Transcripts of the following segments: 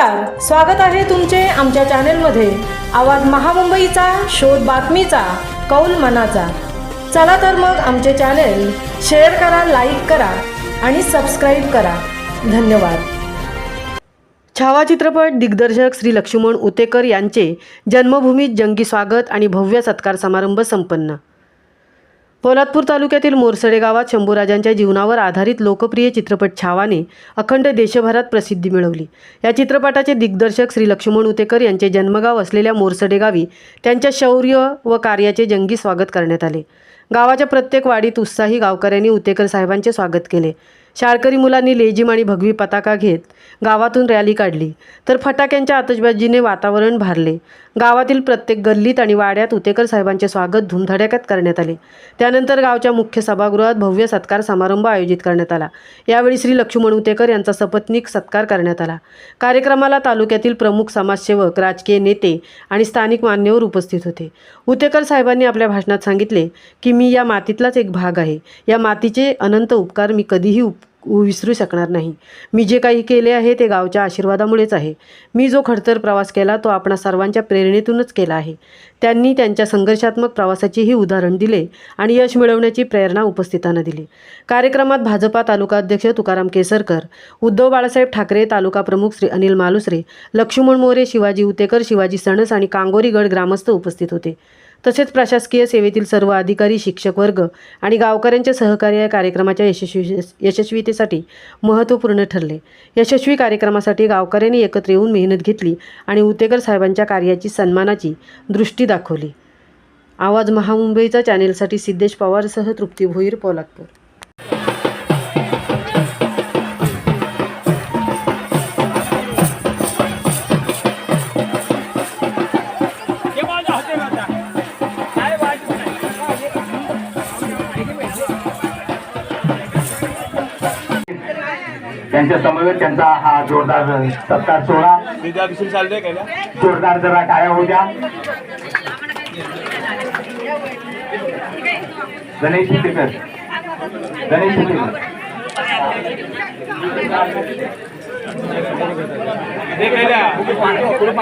नमस्कार स्वागत आहे तुमचे आमच्या चॅनेलमध्ये. आवाज महामुंबईचा शोध बातमीचा कौल मनाचा. चला तर मग आमचे चॅनेल शेअर करा लाईक करा आणि सबस्क्राईब करा. धन्यवाद. छावा चित्रपट दिग्दर्शक श्री लक्ष्मण उतेकर यांचे जन्मभूमीत जंगी स्वागत आणि भव्य सत्कार समारंभ संपन्न. पोलादपूर तालुक्यातील मोरसडे गावात शंभूराजांच्या जीवनावर आधारित लोकप्रिय चित्रपट छावाने अखंड देशभरात प्रसिद्धी मिळवली. या चित्रपटाचे दिग्दर्शक श्री लक्ष्मण उतेकर यांचे जन्मगाव असलेल्या मोरसडे गावी त्यांच्या शौर्य व कार्याचे जंगी स्वागत करण्यात आले. गावाच्या प्रत्येक वाडीत उत्साही गावकऱ्यांनी उतेकर साहेबांचे स्वागत केले. शाळकरी मुलांनी लेझिम आणि भगवी पताका घेत गावातून रॅली काढली. तर फटाक्यांच्या आतषबाजीने वातावरण भारले. गावातील प्रत्येक गल्लीत आणि वाड्यात उतेकर साहेबांचे स्वागत धुमधडाक्यात करण्यात आले. त्यानंतर गावच्या मुख्य सभागृहात भव्य सत्कार समारंभ आयोजित करण्यात आला. यावेळी श्री लक्ष्मण उतेकर यांचा सपत्नीक सत्कार करण्यात आला. कार्यक्रमाला तालुक्यातील प्रमुख समाजसेवक राजकीय नेते आणि स्थानिक मान्यवर उपस्थित होते. उतेकर साहेबांनी आपल्या भाषणात सांगितले की मी या मातीतलाच एक भाग आहे. या मातीचे अनंत उपकार मी कधीही उप विसरू शकणार नाही. मी जे काही केले आहे ते गावच्या आशीर्वादामुळेच आहे. मी जो खडतर प्रवास केला तो आपणा सर्वांच्या प्रेरणेतूनच केला आहे. त्यांनी त्यांच्या संघर्षात्मक प्रवासाचेही उदाहरण दिले आणि यश मिळवण्याची प्रेरणा उपस्थितांना दिली. कार्यक्रमात भाजपा तालुका अध्यक्ष तुकाराम केसरकर उद्धव बाळासाहेब ठाकरे तालुका प्रमुख श्री अनिल मालुसरे लक्ष्मण मोरे शिवाजी उतेकर शिवाजी सणस आणि कांगोरीगड ग्रामस्थ उपस्थित होते. तसेच प्रशासकीय सेवेतील सर्व अधिकारी शिक्षक वर्ग आणि गावकऱ्यांचे सहकार्य या कार्यक्रमाच्या यशस्वी यशस्वीतेसाठी महत्त्वपूर्ण ठरले. यशस्वी कार्यक्रमासाठी गावकऱ्यांनी एकत्र येऊन मेहनत घेतली आणि उतेकर साहेबांच्या कार्याची सन्मानाची दृष्टी दाखवली. आवाज महामुंबईचा चॅनेलसाठी सिद्धेश पवारसह तृप्ती भोईर पोलादपूर. त्यांच्या समवेत त्यांचा हा जोरदार सत्कार सोहळा. जोरदार जरा टाळ्या होऊ द्या. गणेश गणेश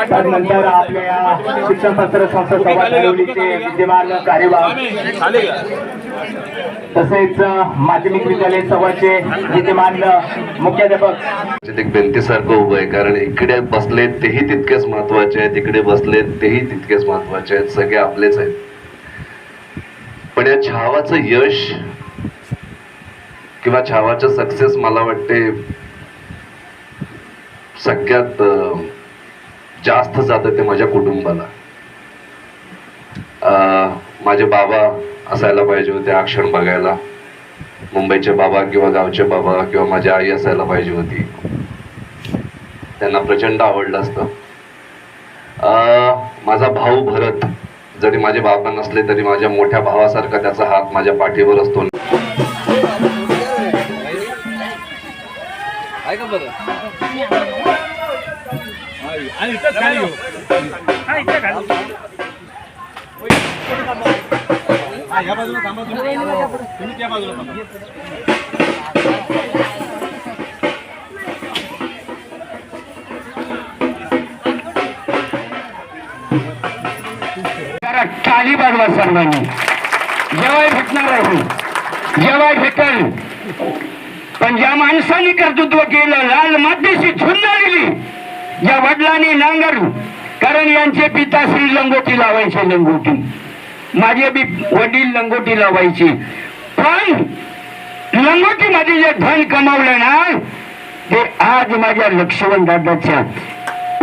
शिंदेकर आपल्या शिक्षण पत्र संस्था सभा विद्यमान कार्यवाह. तसेच माध्यमिक विद्यालय सभाचे विद्यमान मुख्याध्यापक. भिंतीसारखं उभं आहे कारण इकडे बसले तेही तितकेच महत्त्वाचे आहेत इकडे बसले तेही तितकेच महत्त्वाचे आहेत सगळे आपलेच आहेत. पण या छावाचं यश किंवा छावाचं सक्सेस मला वाटते सगळ्यात जास्त जातं ते माझ्या कुटुंबाला. माझे बाबा असायला पाहिजे होते आक्षण बघायला. मुंबईचे बाबा किंवा गावचे बाबा किंवा माझी आई असायला पाहिजे होती. त्यांना प्रचंड आवडलं असतं. माझा भाऊ भरत जरी माझे बाबा नसले तरी माझ्या मोठ्या भावासारखा त्याचा हात माझ्या पाठीवर असतो. आणि इथंच खाली घेऊ हा इथे खाली. हा या बाजूला थांबा तुम्ही. तुम्ही त्या बाजूला थांबा. जरा टाळी वाजवा सर्वांनी जेवाय भेटणार आहे जेवाय भेटेल पण ज्या माणसाने कर्तृत्व केलं लाल मातीशी झुंज दिली ज्या वडिलांनी नांगरू कारण यांचे पिता श्री लंगोटी लावायचे लंगोटी. माझे बी वडील लंगोटी लावायचे. पण लंगोटी मध्ये जे धन कमावलं ना ते आज माझ्या लक्ष्मण दादाच्या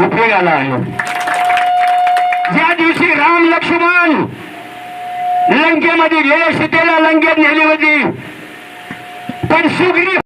उपयोगाला आलं. ज्या दिवशी राम लक्ष्मण लंकेमध्ये गेले सीतेला लंकेत नेली होती. पण सुग्रीव